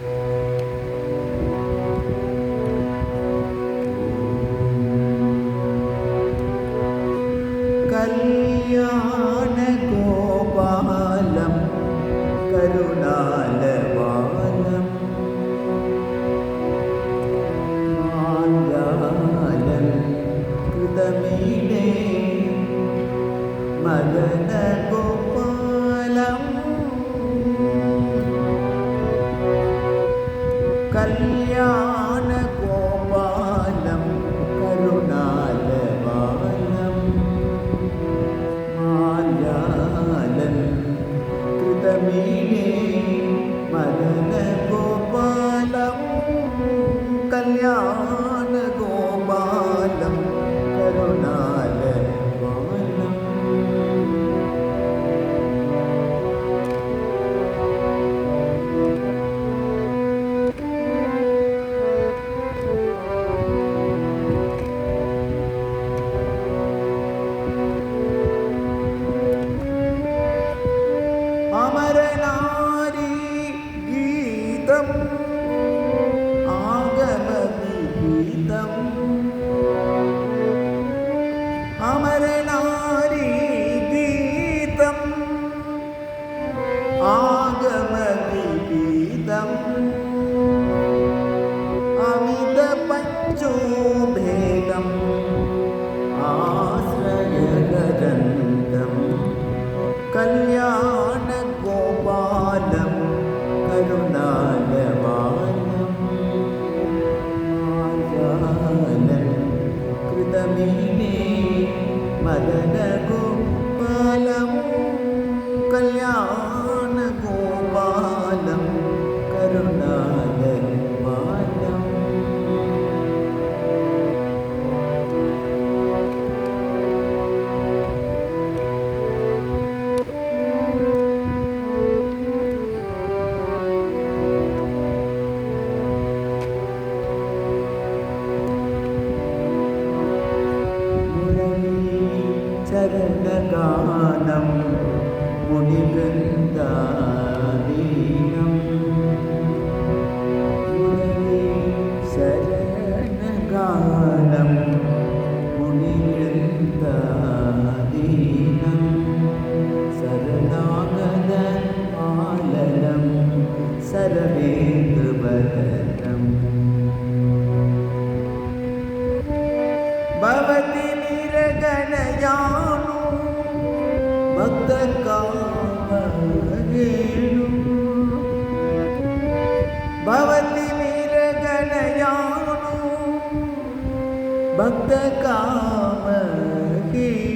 കല്യാണഗോപാലം കരുണാലവാലം. മാലാലം കൃതമീനേ മദനഗോപാലം കല്യാണഗോപാലം കരുണാലവാലം മാലാലൻ കൃതമീനേ മദനഗോപാലം മദനഗോപാലം ശരണഗാനം മുനിവൃന്ദാദീനം ശരണാഗത ആലനം സരവേന്ദുഭരം ഭവതി നിരഗണയാണു ഭക്തകാമരേണു भक्त काम ही